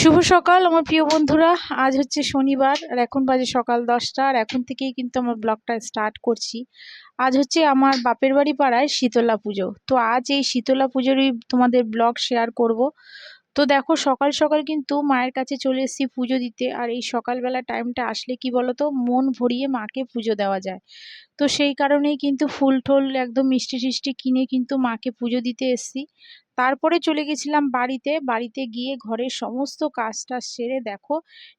শুভ সকাল, আমার প্রিয় বন্ধুরা। আজ হচ্ছে শনিবার, আর এখন বাজে সকাল দশটা, আর এখন থেকেই কিন্তু আমার ব্লগটা স্টার্ট করছি। আজ হচ্ছে আমার বাপের বাড়ি পাড়ায় শীতলা পুজো। তো আজ এই শীতলা পুজোরই তোমাদের ব্লগ শেয়ার করব। তো দেখো সকাল সকাল কিন্তু মায়ের কাছে চলে এসেছি পুজো দিতে। আর এই সকালবেলা টাইমটা আসলে কি বলতো? মন ভরিয়ে মাকে পুজো দেওয়া যায়। তো সেই কারণেই কিন্তু ফুল ঠোল একদম মিষ্টি টিষ্টি কিনে কিন্তু মাকে পুজো দিতে এসেছি। তারপরে চলে গেছিলাম বাড়িতে। বাড়িতে গিয়ে ঘরের সমস্ত কাজ টাজ সেরে দেখো,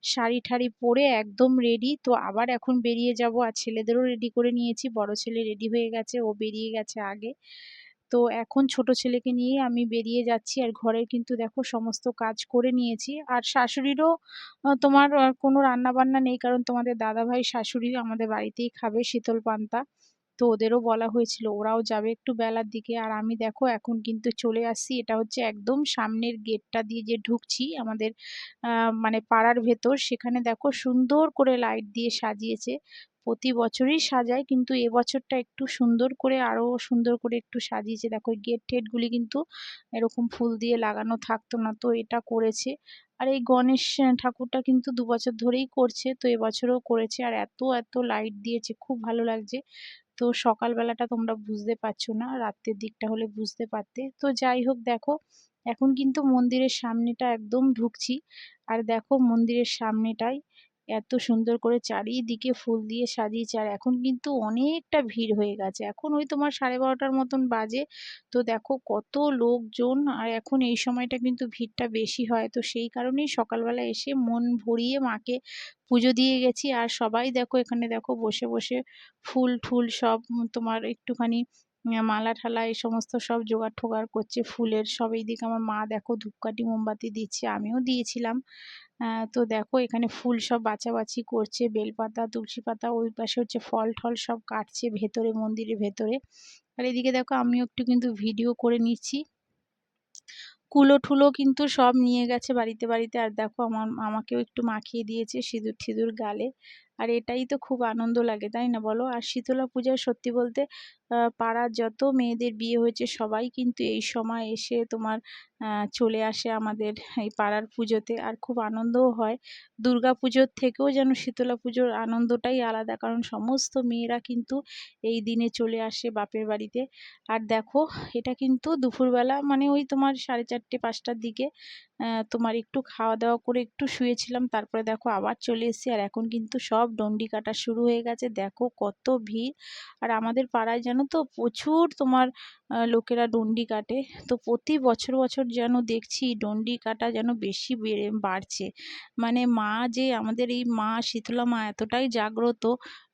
শাড়ি ঠাড়ি পরে একদম রেডি তো আবার এখন বেরিয়ে যাব। আর ছেলেদেরও রেডি করে নিয়েছি। বড় ছেলে রেডি হয়ে গেছে, ও বেরিয়ে গেছে আগে। তো এখন ছোট ছেলেকে নিয়ে আমি বেরিয়ে যাচ্ছি আর ঘরের কিন্তু দেখো সমস্ত কাজ করে নিয়েছি। আর শাশুড়িরও তোমার কোনো রান্না বান্না নেই কারণ তোমাদের দাদাভাই শাশুড়ি আমাদের বাড়িতেই খাবে শীতল পান্তা। তো ওদেরও বলা হয়েছিল ওরাও যাবে একটু বেলার দিকে। আর আমি দেখো এখন কিন্তু চলে আসছি। এটা হচ্ছে একদম সামনের গেটটা দিয়ে যে ঢুকছি আমাদের মানে পাড়ার ভেতর। সেখানে দেখো সুন্দর করে লাইট দিয়ে সাজিয়েছে। প্রতি বছরই সাজায়। কিন্তু এবছরটা একটু সুন্দর করে আরও সুন্দর করে একটু সাজিয়েছে। দেখো গেট টেটগুলি কিন্তু এরকম ফুল দিয়ে লাগানো থাকতো না, তো এটা করেছে। আর এই গণেশ ঠাকুরটা কিন্তু দু বছর ধরেই করছে, তো এবছরও করেছে। আর এত এত লাইট দিয়েছে, খুব ভালো লাগছে। তো সকালবেলাটা তোমরা বুঝতে পারছ না, রাত্রের দিকটা হলে বুঝতে পারতে। তো যাই হোক, দেখো, এখন কিন্তু মন্দিরের সামনেটা একদম ঢুকছি। আর দেখো, মন্দিরের সামনেটাই এত সুন্দর করে চারিদিকে ফুল দিয়ে সাজিয়েছে আর এখন কিন্তু অনেকটা ভিড় হয়ে গেছে। এখন ওই তোমার সাড়ে বারোটার মতন বাজে। তো দেখো কত লোকজন আর এখন এই সময়টা কিন্তু ভিড়টা বেশি হয়। তো সেই কারণেই সকালবেলা এসে মন ভরিয়ে মাকে পুজো দিয়ে গেছি। আর সবাই দেখো এখানে দেখো বসে বসে ফুল ঠুল সব তোমার একটুখানি মালা ঠালা এই সমস্ত সব জোগাড় ঠোগাড় করছে ফুলের। সব এই এইদিকে আমার মা দেখো ধূপকাঠি মোমবাতি দিচ্ছে, আমিও দিয়েছিলাম। তো দেখো এখানে ফুল সব বাছাবাছি করছে, বেলপাতা তুলসী পাতা ওই পাশে হচ্ছে ফল ঠল সব কাটছে ভেতরে, মন্দিরের ভেতরে। আর এদিকে দেখো আমিও একটু কিন্তু ভিডিও করে নিচ্ছি। কুলো ঠুলো কিন্তু সব নিয়ে গেছে বাড়িতে বাড়িতে। আর দেখো আমার, আমাকেও একটু মাখিয়ে দিয়েছে সিঁদুর ঠিদুর গালে। আর এটাই তো খুব আনন্দ লাগে, তাই না বলো? আর শীতলা পূজায় সত্যি বলতে পাড়ার যত মেয়েদের বিয়ে হয়েছে, সবাই কিন্তু এই সময় এসে তোমার চলে আসে আমাদের এই পাড়ার পুজোতে। আর খুব আনন্দও হয়। দুর্গা পুজোর থেকেও যেন শীতলা পুজোর আনন্দটাই আলাদা, কারণ সমস্ত মেয়েরা কিন্তু এই দিনে চলে আসে বাপের বাড়িতে। আর দেখো, এটা কিন্তু দুপুরবেলা মানে ওই তোমার সাড়ে চারটে, পাঁচটার দিকে তোমার একটু খাওয়া দাওয়া করে একটু শুয়েছিলাম, তারপরে দেখো আবার চলে এসেছি। আর এখন কিন্তু সব ডন্ডি কাটা শুরু হয়ে গেছে। দেখো কত ভিড়। আর আমাদের পাড়ায় যেন তো প্রচুর তোমার লোকেরা ডন্ডি কাটে। তো প্রতি বছর বছর যেন দেখছি ডন্ডি কাটা যেন বেশি বেড়ে, বাড়ছে। মানে মা যে আমাদের এই মা শীতলা মা এতটাই জাগ্রত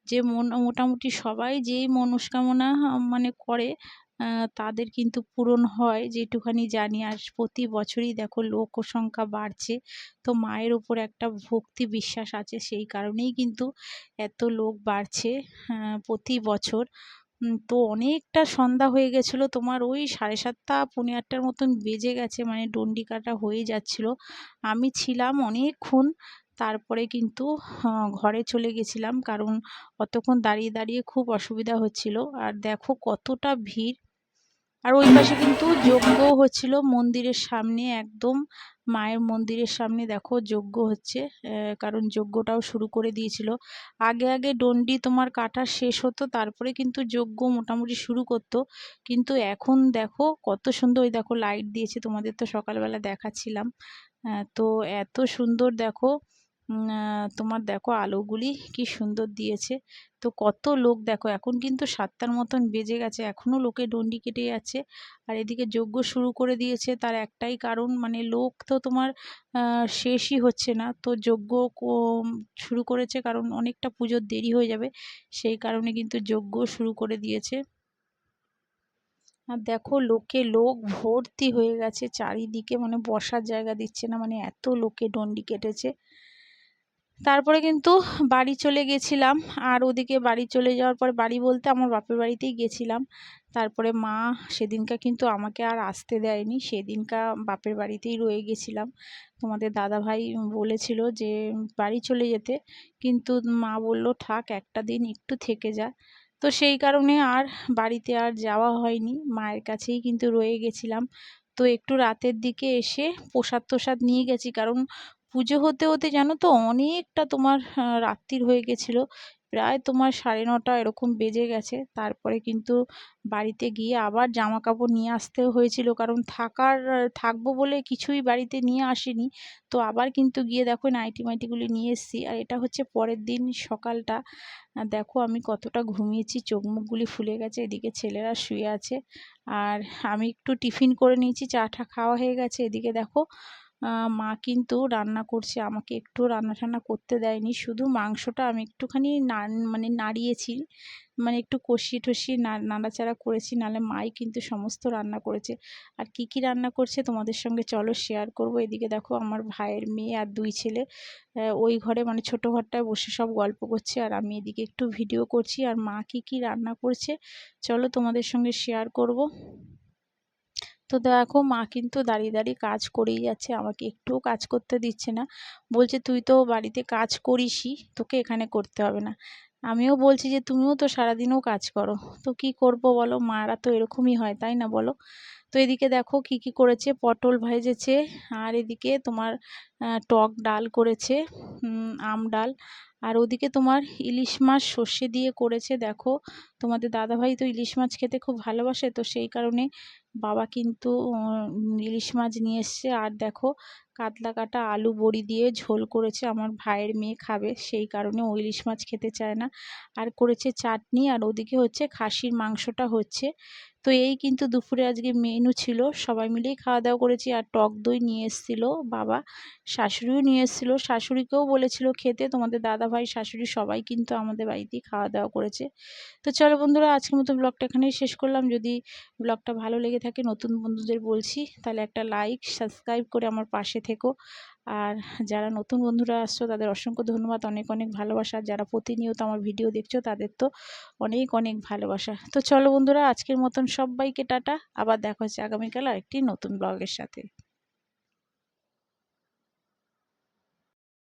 যে মন, মোটামুটি সবাই যেই মনস্কামনা মানে করে তাদের কিন্তু পূরণ হয় যেটুখানি জানি। আর প্রতি বছরই দেখো লোক সংখ্যা বাড়ছে। তো মায়ের উপর একটা ভক্তি বিশ্বাস আছে সেই কারণেই কিন্তু এত লোক বাড়ছে প্রতি বছর। তো অনেকটা সন্ধ্যা হয়ে গেছিল। তোমার ওই সাড়ে সাতটা, পৌনে আটটার মতন বেজে গেছে মানে ডন্ডি কাটা হয়ে যাচ্ছিল। আমি ছিলাম অনেকক্ষণ, তারপরে কিন্তু ঘরে চলে গেছিলাম। কারণ অতক্ষণ দাঁড়িয়ে দাঁড়িয়ে খুব অসুবিধা হচ্ছিল। আর দেখো কতটা ভিড়। আর ওই পাশে কিন্তু যজ্ঞ হচ্ছিল মন্দিরের সামনে, একদম মায়ের মন্দিরের সামনে। দেখো, যজ্ঞ হচ্ছে কারণ যজ্ঞটাও শুরু করে দিয়েছিল। আগে আগে ডন্ডি তোমার কাটা শেষ হতো, তারপরে কিন্তু যজ্ঞ মোটামুটি শুরু করতো। কিন্তু এখন দেখো, কত সুন্দর, ওই দেখো লাইট দিয়েছে। তোমাদের তো সকালবেলা দেখাচ্ছিলাম। তো এত সুন্দর, দেখো তোমার দেখো আলোগুলি কি সুন্দর দিয়েছে। তো কত লোক দেখো, এখন কিন্তু সাতটার মতন বেজে গেছে এখনও লোকে ডন্ডি কেটে যাচ্ছে। আর এদিকে যজ্ঞ শুরু করে দিয়েছে, তার একটাই কারণ মানে লোক তো তোমার শেষই হচ্ছে না। তো যজ্ঞ শুরু করেছে কারণ অনেকটা পুজোর দেরি হয়ে যাবে, সেই কারণে কিন্তু যজ্ঞ শুরু করে দিয়েছে। আর দেখো লোকে, লোক ভর্তি হয়ে গেছে, চারিদিকে মানে বসার জায়গা দিচ্ছে না মানে এত লোকে ডন্ডি কেটেছে। তারপরে কিন্তু বাড়ি চলে গেছিলাম। আর ওদিকে বাড়ি চলে যাওয়ার পরে বাড়ি বলতে আমার বাপের বাড়িতেই গেছিলাম। তারপরে মা সেদিনকা কিন্তু আমাকে আর আসতে দেয়নি। সেদিনকা বাপের বাড়িতেই রয়ে গেছিলাম। তোমাদের দাদা ভাই বলেছিল যে, বাড়ি চলে যেতে। কিন্তু মা বলল, থাক, একটা দিন একটু থেকে যা। তো সেই কারণে আর বাড়িতে আর যাওয়া হয়নি। মায়ের কাছেই কিন্তু রয়ে গেছিলাম। তো একটু রাতের দিকে এসে প্রসাদ তোসাদ নিয়ে গেছি। কারণ পুজো হতে হতে জানো তো অনেকটা তোমার রাত্রির হয়ে গেছিল। প্রায় তোমার সাড়ে নটা এরকম বেজে গেছে। তারপরে কিন্তু বাড়িতে গিয়ে আবার জামা কাপড় নিয়ে আসতে হয়েছিল। কারণ থাকার, থাকব বলে কিছুই বাড়িতে নিয়ে আসিনি। তো আবার কিন্তু গিয়ে দেখো নাইটি মাইটিগুলি নিয়ে এসেছি। আর এটা হচ্ছে পরের দিন সকালটা। দেখো আমি কতটা ঘুমিয়েছি, চোখ মুখগুলি ফুলে গেছে, এদিকে ছেলেরা শুয়ে আছে। আর আমি একটু টিফিন করে নিয়েছি, চা চাটা খাওয়া হয়ে গেছে। এদিকে দেখো মা কিন্তু রান্না করছে, আমাকে একটু রান্না টান্না করতে দেয়নি। শুধু মাংসটা আমি একটুখানি মানে নাড়িয়েছি মানে একটু কষিয়ে টষিয়ে নাড়াচাড়া করেছি নাহলে মাই কিন্তু সমস্ত রান্না করেছে। আর কি কি রান্না করছে তোমাদের সঙ্গে চলো শেয়ার করব। এদিকে দেখো আমার ভাইয়ের মেয়ে আর দুই ছেলে ওই ঘরে মানে ছোটো ঘরটায় বসে সব গল্প করছে। আর আমি এদিকে একটু ভিডিও করছি। আর মা কি কি রান্না করছে, চলো তোমাদের সঙ্গে শেয়ার করব। তো দেখো মা কিন্তু দাঁড়িয়ে দাঁড়িয়ে কাজ করেই যাচ্ছে, আমাকে একটুও কাজ করতে দিচ্ছে না। বলছে, তুই তো বাড়িতে কাজ করিসই, তোকে এখানে করতে হবে না। আমিও বলছি যে, তুমিও তো সারাদিনও কাজ করো, তো কি করব বলো? মারা তো এরকমই হয়, তাই না বলো? তো এদিকে দেখো কি কি করেছে, পটল ভেজেছে, আর এদিকে তোমার টক ডাল করেছে আম ডাল, আর ওদিকে তোমার ইলিশ মাছ সর্ষে দিয়ে করেছে, দেখো। তোমাদের দাদাভাই তো ইলিশ মাছ খেতে খুব ভালোবাসে, তো সেই কারণে বাবা কিন্তু ইলিশ মাছ নিয়ে এসছে। আর দেখো, কাতলা কাটা আলু বড়ি দিয়ে ঝোল করেছে, আমার ভাইয়ের মেয়ে খাবে, সেই কারণে ও ইলিশ মাছ খেতে চায় না। আর করেছে চাটনি, আর ওদিকে হচ্ছে খাসির মাংসটা হচ্ছে। তো এই কিন্তু দুপুরে আজকে মেনু ছিল, সবাই মিলেই খাওয়া দাওয়া করেছি। আর টক দই নিয়ে এসেছিল বাবা, শাশুড়িও নিয়ে এসেছিল। শাশুড়িকেও বলেছিল খেতে, তোমাদের দাদা ভাই শাশুড়ি সবাই কিন্তু আমাদের বাড়িতেই খাওয়া দাওয়া করেছে। তো চলো বন্ধুরা আজকের মতো ব্লগটা এখানেই শেষ করলাম। যদি ব্লগটা ভালো লেগে থাকে, নতুন বন্ধুদের বলছি, তাহলে একটা লাইক সাবস্ক্রাইব করে আমার পাশে থেকো। আর যারা নতুন বন্ধুরা আসছো, তাদের অসংখ্য ধন্যবাদ, অনেক অনেক ভালোবাসা। যারা প্রতিনিয়ত আমার ভিডিও দেখছ, তাদের তো অনেক অনেক ভালোবাসা। তো চলো বন্ধুরা, আজকের মতন সবাইকে টাটা। আবার দেখা হচ্ছে আগামীকাল আরেকটি নতুন ব্লগের সাথে।